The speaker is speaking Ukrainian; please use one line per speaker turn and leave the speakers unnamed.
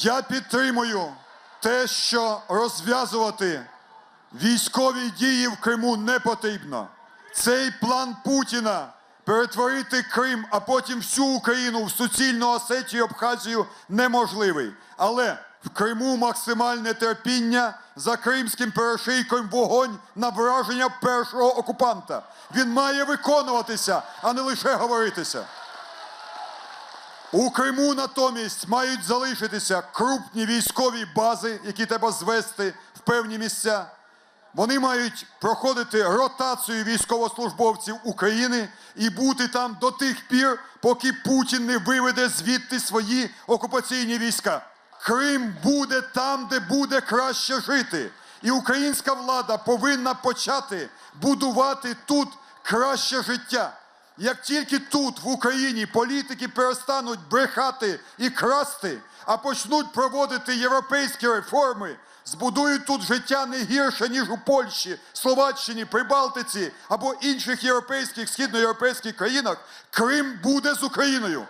Я підтримую те, що розв'язувати військові дії в Криму не потрібно. Цей план Путіна перетворити Крим, а потім всю Україну в суцільну Осетію, Абхазію неможливий. Але в Криму максимальне терпіння за кримським перешийком вогонь на враження першого окупанта. Він має виконуватися, а не лише говоритися. У Криму натомість мають залишитися крупні військові бази, які треба звести в певні місця. Вони мають проходити ротацію військовослужбовців України і бути там до тих пір, поки Путін не виведе звідти свої окупаційні війська. Крим буде там, де буде краще жити. І українська влада повинна почати будувати тут краще життя. Як тільки тут, в Україні, політики перестануть брехати і красти, а почнуть проводити європейські реформи, збудують тут життя не гірше, ніж у Польщі, Словаччині, Прибалтиці або інших європейських, східноєвропейських країнах, Крим буде з Україною.